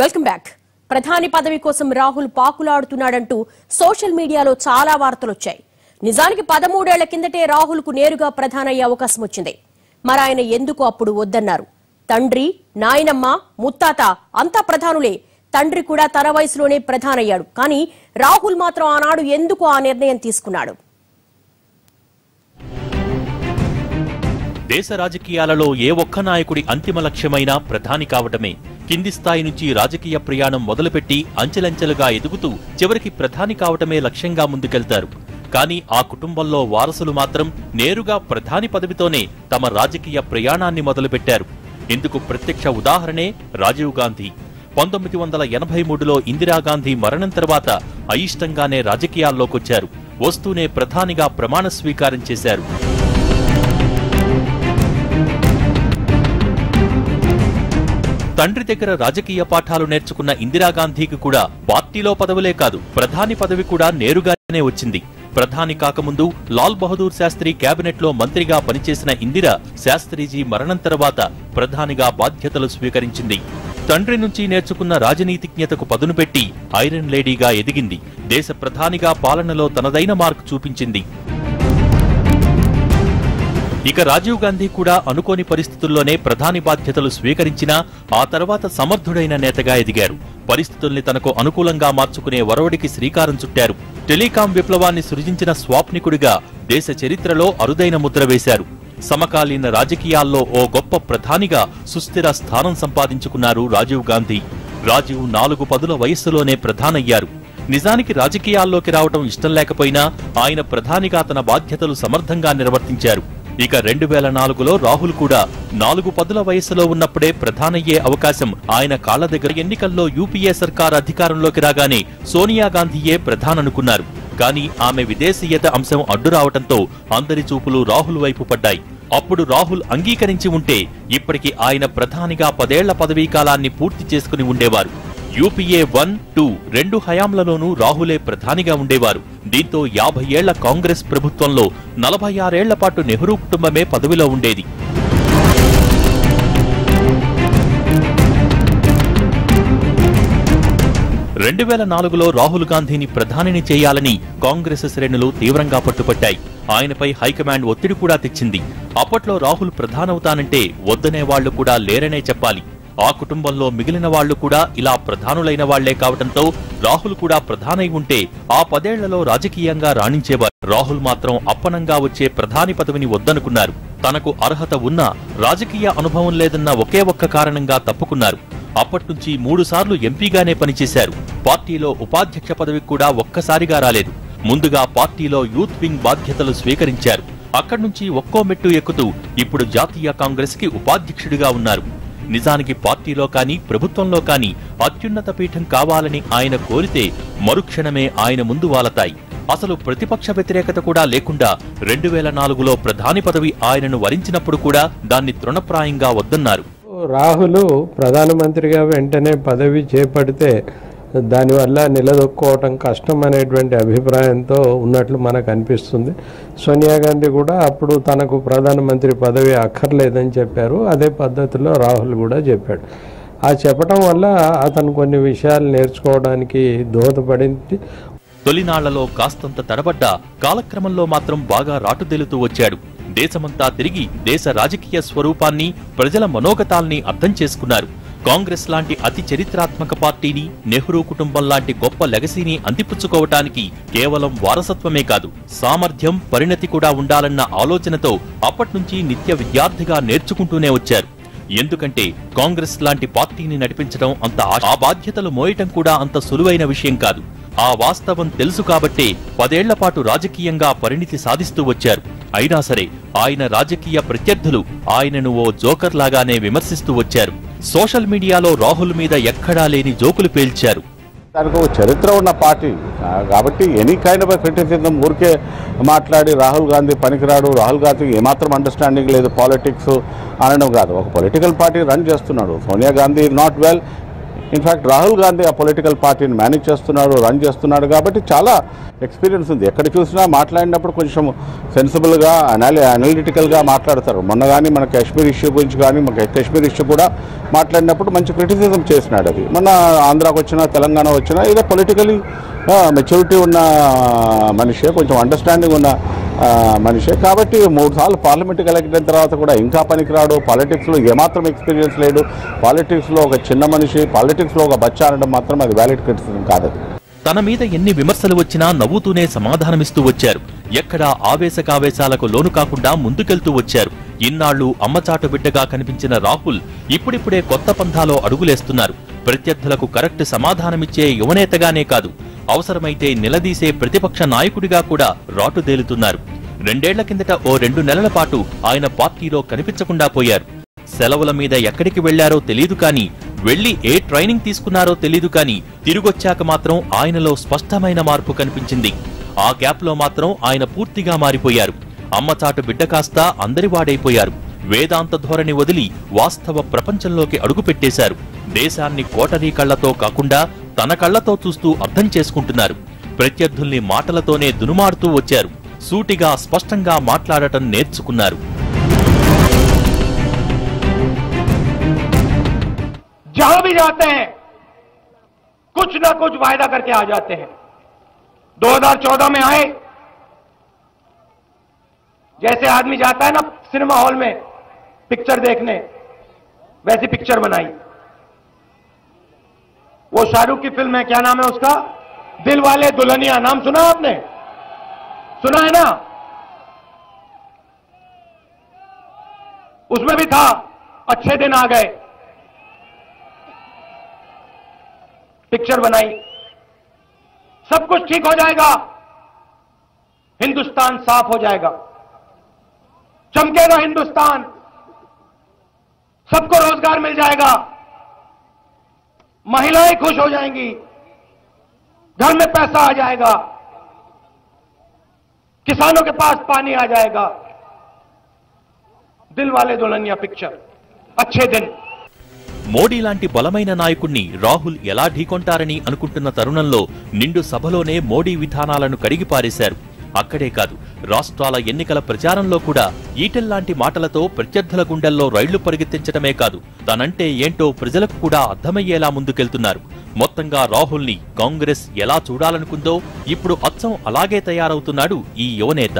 Welcome back. ప్రధాని పదవి కోసం రాహుల్ పాకులాడుతున్నాడంటూ సోషల్ మీడియాలో చాలా వార్తలు వచ్చాయి నిజానికి పదమూడేళ్ళ కిందటే రాహుల్కు నేరుగా నేరుగా ప్రధానయ్యే అవకాశం వచ్చింది. మరి ఆయన ఎందుకు అప్పుడు వద్దన్నారు? తండ్రి నాయనమ్మ ముత్తాత అంతా ప్రధానులే. తండ్రి కూడా తన వయసులోనే ప్రధానయ్యాడు. కానీ రాహుల్ మాత్రం ఆనాడు ఎందుకు ఆ నిర్ణయం తీసుకున్నాడు? దేశ రాజకీయాలలో ఏ ఒక్క నాయకుడి అంతిమ లక్ష్యమైనా ప్రధాని కావటమే. కింది స్థాయి నుంచి రాజకీయ ప్రయాణం మొదలుపెట్టి అంచెలంచెలుగా ఎదుగుతూ చివరికి ప్రధాని కావటమే లక్ష్యంగా ముందుకెళ్తారు. కానీ ఆ కుటుంబంలో వారసులు మాత్రం నేరుగా ప్రధాని పదవితోనే తమ రాజకీయ ప్రయాణాన్ని మొదలుపెట్టారు. ఇందుకు ప్రత్యక్ష ఉదాహరణే రాజీవ్ గాంధీ. పంతొమ్మిది వందల ఎనభై మూడులో ఇందిరాగాంధీ మరణం తర్వాత అయిష్టంగానే రాజకీయాల్లోకొచ్చారు. వస్తూనే ప్రధానిగా ప్రమాణ స్వీకారం చేశారు. తండ్రి దగ్గర రాజకీయ పాఠాలు నేర్చుకున్న ఇందిరాగాంధీకి కూడా పార్టీలో పదవులే కాదు ప్రధాని పదవి కూడా నేరుగానే వచ్చింది. ప్రధాని కాకముందు లాల్ బహదూర్ శాస్త్రి కేబినెట్లో మంత్రిగా పనిచేసిన ఇందిర శాస్త్రీజీ మరణం తర్వాత ప్రధానిగా బాధ్యతలు స్వీకరించింది. తండ్రి నుంచి నేర్చుకున్న రాజనీతిజ్ఞతకు పదును పెట్టి ఐరన్ లేడీగా ఎదిగింది. దేశ ప్రధానిగా పాలనలో తనదైన మార్క్ చూపించింది. ఇక రాజీవ్ గాంధీ కూడా అనుకోని పరిస్థితుల్లోనే ప్రధాని బాధ్యతలు స్వీకరించినా ఆ తర్వాత సమర్థుడైన నేతగా ఎదిగారు. పరిస్థితుల్ని తనకు అనుకూలంగా మార్చుకునే వరవడికి శ్రీకారం చుట్టారు. టెలికాం విప్లవాన్ని సృజించిన స్వాప్నికుడిగా దేశ చరిత్రలో అరుదైన ముద్ర వేశారు. సమకాలీన రాజకీయాల్లో ఓ గొప్ప ప్రధానిగా సుస్థిర స్థానం సంపాదించుకున్నారు రాజీవ్ గాంధీ. రాజీవ్ నాలుగు పదుల వయస్సులోనే ప్రధానయ్యారు. నిజానికి రాజకీయాల్లోకి రావటం ఇష్టం లేకపోయినా ఆయన ప్రధానిగా తన బాధ్యతలు సమర్థంగా నిర్వర్తించారు. ఇక రెండు వేల నాలుగులో రాహుల్ కూడా నాలుగు పదుల వయసులో ఉన్నప్పుడే ప్రధానయ్యే అవకాశం ఆయన కాళ్ళ దగ్గర ఎన్నికల్లో యూపీఏ సర్కార్ అధికారంలోకి రాగానే సోనియా గాంధీయే ప్రధాననుకున్నారు. కానీ ఆమె విదేశీయత అంశం అడ్డు రావటంతో అందరి చూపులు రాహుల్ వైపు పడ్డాయి. అప్పుడు రాహుల్ అంగీకరించి ఉంటే ఇప్పటికి ఆయన ప్రధానిగా పదేళ్ళ పదవీ కాలాన్ని పూర్తి చేసుకుని ఉండేవారు. యూపీఏ వన్ టూ రెండు హయాంలలోనూ రాహులే ప్రధానిగా ఉండేవారు. దీంతో యాభై ఏళ్ళ కాంగ్రెస్ ప్రభుత్వంలో నలభై ఆరేళ్ళ పాటు నెహ్రూ కుటుంబమే పదవిలో ఉండేది. రెండు వేల నాలుగులో రాహుల్ గాంధీని ప్రధానిని చేయాలని కాంగ్రెస్ శ్రేణులు తీవ్రంగా పట్టుపట్టాయి. ఆయనపై హైకమాండ్ ఒత్తిడి కూడా తెచ్చింది. అప్పట్లో రాహుల్ ప్రధానవుతానంటే వద్దనే వాళ్ళు కూడా లేరనే చెప్పాలి. ఆ కుటుంబంలో మిగిలిన వాళ్ళు కూడా ఇలా ప్రధానులైన వాళ్ళే కావటంతో రాహుల్ కూడా ప్రధానై ఉంటే ఆ పదేళ్ళలో రాజకీయంగా రాణించేవారు. రాహుల్ మాత్రం అప్పనంగా వచ్చే ప్రధాని పదవిని వద్దనుకున్నారు. తనకు అర్హత ఉన్నా రాజకీయ అనుభవం లేదన్న ఒకే ఒక్క కారణంగా తప్పుకున్నారు. అప్పట్నుంచి మూడుసార్లు ఎంపీగానే పనిచేశారు. పార్టీలో ఉపాధ్యక్ష పదవి కూడా ఒక్కసారిగా రాలేదు. ముందుగా పార్టీలో యూత్ వింగ్ బాధ్యతలు స్వీకరించారు. అక్కడ్నుంచి ఒక్కో మెట్టు ఎక్కుతూ ఇప్పుడు జాతీయ కాంగ్రెస్కి ఉపాధ్యక్షుడిగా ఉన్నారు. నిజానికి పార్టీలో కానీ ప్రభుత్వంలో కానీ అత్యున్నత పీఠం కావాలని ఆయన కోరితే మరుక్షణమే ఆయన ముందు వాలతాయి. అసలు ప్రతిపక్ష వ్యతిరేకత కూడా లేకుండా రెండు వేల నాలుగులో ప్రధాని పదవి ఆయనను వరించినప్పుడు కూడా దాన్ని తృణప్రాయంగా వద్దన్నారు. రాహుల్ ప్రధానమంత్రిగా వెంటనే పదవి చేపడితే దానివల్ల నిలదొక్కోవటం కష్టం అనేటువంటి అభిప్రాయంతో ఉన్నట్లు మనకు అనిపిస్తుంది. సోనియా గాంధీ కూడా అప్పుడు తనకు ప్రధానమంత్రి పదవి అక్కర్లేదని చెప్పారు. అదే పద్ధతిలో రాహుల్ కూడా చెప్పాడు. ఆ చెప్పటం వల్ల అతను కొన్ని విషయాలు నేర్చుకోవడానికి దోహదపడింది. తొలినాళ్ళలో కాస్తంత తడబడ్డా కాలక్రమంలో మాత్రం బాగా రాటుదేలుతూ వచ్చాడు. దేశమంతా తిరిగి దేశ రాజకీయ స్వరూపాన్ని ప్రజల మనోగతాల్ని అర్థం చేసుకున్నారు. కాంగ్రెస్ లాంటి అతి చరిత్రాత్మక పార్టీని నెహ్రూ కుటుంబం లాంటి గొప్ప లెగసీని అందిపుచ్చుకోవటానికి కేవలం వారసత్వమే కాదు సామర్థ్యం పరిణతి కూడా ఉండాలన్న ఆలోచనతో అప్పట్నుంచి నిత్య విద్యార్థిగా నేర్చుకుంటూనే వచ్చారు. ఎందుకంటే కాంగ్రెస్ లాంటి పార్టీని నడిపించడం అంత ఆ- బాధ్యతలు మోయటం కూడా అంత సులువైన విషయం కాదు. ఆ వాస్తవం తెలుసు కాబట్టే పదేళ్ళ పాటు రాజకీయంగా పరిణితి సాధిస్తూ వచ్చారు. అయినా సరే ఆయన రాజకీయ ప్రత్యర్థులు ఆయనను ఓ జోకర్ లాగానే విమర్శిస్తూ వచ్చారు. సోషల్ మీడియాలో రాహుల్ మీద ఎక్కడా లేని జోకులు పేల్చారు. దానికి ఒక చరిత్ర ఉన్న పార్టీ. కాబట్టి ఎనీ కైండ్ ఆఫ్ క్రిటిసిజం ఊరికే మాట్లాడి రాహుల్ గాంధీ పనికిరాడు. రాహుల్ గాంధీకి ఏమాత్రం అండర్స్టాండింగ్ లేదు పాలిటిక్స్ అనడం కాదు. ఒక పొలిటికల్ పార్టీ రన్ చేస్తున్నాడు. Sonia Gandhi not well in fact Rahul Gandhi ఆ పొలిటికల్ పార్టీని మేనేజ్ చేస్తున్నాడు రన్ చేస్తున్నాడు కాబట్టి చాలా ఎక్స్పీరియన్స్ ఉంది. ఎక్కడ చూసినా మాట్లాడినప్పుడు కొంచెం సెన్సిబుల్గా అనాలి అనలిటికల్గా మాట్లాడతారు. మొన్న కానీ మన కాశ్మీర్ ఇష్యూ గురించి కానీ మన కాశ్మీర్ ఇష్యూ కూడా మాట్లాడినప్పుడు మంచి క్రిటిసిజం చేసినాడు అది. మొన్న ఆంధ్రాకి వచ్చినా తెలంగాణ వచ్చినా ఏదో పొలిటికలీ మెచ్యూరిటీ ఉన్న మనిషే కొంచెం అండర్స్టాండింగ్ ఉన్న మనిషే. కాబట్టి మూడు సార్లు పార్లమెంట్కి ఎలక్ట్ అయిన తర్వాత కూడా ఇంకా పనికిరాడు. పాలిటిక్స్లో ఏమాత్రం ఎక్స్పీరియన్స్ లేడు పాలిటిక్స్లో ఒక చిన్న మనిషి పాలిటిక్స్లో ఒక బచ్చా అనడం మాత్రం అది వ్యాలిడ్ క్రిటిసిజం కాదు. తన మీద ఎన్ని విమర్శలు వచ్చినా నవ్వుతూనే సమాధానమిస్తూ వచ్చారు. ఎక్కడా ఆవేశకావేశాలకు లోను కాకుండా ముందుకెళ్తూ వచ్చారు. ఇన్నాళ్ళు అమ్మచాటు బిడ్డగా కనిపించిన రాహుల్ ఇప్పుడిప్పుడే కొత్త పంథాలో అడుగులేస్తున్నారు. ప్రత్యర్థులకు కరెక్ట్ సమాధానమిచ్చే యువనేతగానే కాదు. అవసరమైతే నిలదీసే ప్రతిపక్ష నాయకుడిగా కూడా రాటుదేలుతున్నారు. రెండేళ్ళ కిందట ఓ రెండు నెలల పాటు ఆయన పార్టీలో కనిపించకుండా పోయారు. సెలవుల మీద ఎక్కడికి వెళ్ళారో తెలియదు కానీ వెళ్ళి ఏ ట్రైనింగ్ తీసుకున్నారో తెలీదు కానీ తిరిగొచ్చాక మాత్రం ఆయనలో స్పష్టమైన మార్పు కనిపించింది. ఆ గ్యాప్లో మాత్రం ఆయన పూర్తిగా మారిపోయారు. అమ్మచాటు బిడ్డ కాస్త అందరివాడైపోయారు వేదాంత ధోరణి వదిలి వాస్తవ ప్రపంచంలోకి అడుగుపెట్టేశారు. దేశాన్ని కోటరీ కళ్ళతో కాకుండా తన కళ్ళతో చూస్తూ అర్థం చేసుకుంటున్నారు. ప్రత్యర్థుల్ని మాటలతోనే దునుమాడుతూ వచ్చారు. సూటిగా స్పష్టంగా మాట్లాడటం నేర్చుకున్నారు. भी जाते हैं। कुछ ना कुछ वायदा करके आ जाते हैं। 2014 में आए। जैसे आदमी जाता है ना सिनेमा हॉल में पिक्चर देखने, वैसी पिक्चर बनाई। वो शाहरुख की फ़िल्म है, क्या नाम है उसका? दिल वाले दुल्हनिया, नाम सुना आपने? सुना है ना? उसमें भी था, अच्छे दिन आ गए। पिक्चर बनाई। सब कुछ ठीक हो जाएगा। हिंदुस्तान साफ़ हो जाएगा। चमकेगा हिंदुस्तान। सबको रोज़गार मिल जाएगा। महिलाएँ खुश हो जाएँगी। घर में पैसा आ जाएगा। किसानों के पास पानी आ जाएगा। दिल वाले दुल्हनिया पिक्चर। अच्छे दिन। మోడీ లాంటి బలమైన నాయకుణ్ణి రాహుల్ ఎలా ఢీకొంటారని అనుకుంటున్న తరుణంలో నిండు సభలోనే మోడీ విధానాలను కడిగిపారేశారు. అక్కడే కాదు రాష్ట్రాల ఎన్నికల ప్రచారంలో కూడా ఈటెల్లాంటి మాటలతో ప్రత్యర్థుల గుండెల్లో రైళ్ళు పరిగెత్తించడమే కాదు తనంటే ఏంటో ప్రజలకు కూడా అర్థమయ్యేలా ముందుకెళ్తున్నారు. మొత్తంగా రాహుల్ని కాంగ్రెస్ ఎలా చూడాలనుకుందో ఇప్పుడు అచ్చం అలాగే తయారవుతున్నాడు ఈ యువనేత